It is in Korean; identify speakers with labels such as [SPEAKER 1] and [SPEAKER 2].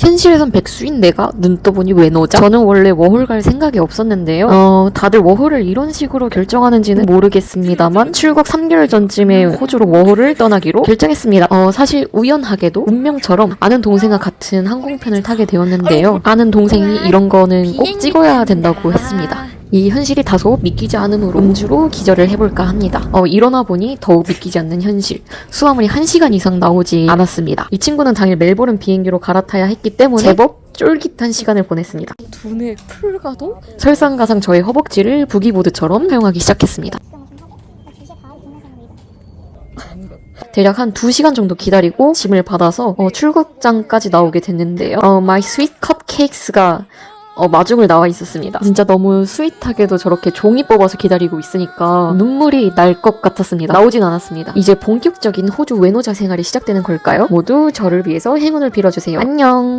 [SPEAKER 1] 현실에선 백수인 내가 눈 떠보니 왜 너자? 저는 원래 워홀 갈 생각이 없었는데요. 어, 다들 워홀을 이런 식으로 결정하는지는 모르겠습니다만 출국 3개월 전쯤에 호주로 워홀을 떠나기로 결정했습니다. 어, 사실 우연하게도 운명처럼 아는 동생과 같은 항공편을 타게 되었는데요. 아는 동생이 이런 거는 꼭 찍어야 된다고 했습니다. 이 현실이 다소 믿기지 않으므로 음주로 기절을 해볼까 합니다. 어, 일어나 보니 더욱 믿기지 않는 현실. 수화물이 1시간 이상 나오지 않았습니다. 이 친구는 당일 멜버른 비행기로 갈아타야 했기 때문에 제법 쫄깃한 시간을 보냈습니다. 두뇌 풀가동? 설상가상 저의 허벅지를 부기보드처럼 사용하기 시작했습니다. 대략 한 2시간 정도 기다리고 짐을 받아서 어, 출국장까지 나오게 됐는데요. 어, My Sweet Cupcakes가 어, 마중을 나와 있었습니다. 진짜 너무 스윗하게도 저렇게 종이 뽑아서 기다리고 있으니까 눈물이 날 것 같았습니다. 나오진 않았습니다. 이제 본격적인 호주 외노자 생활이 시작되는 걸까요? 모두 저를 위해서 행운을 빌어주세요. 안녕!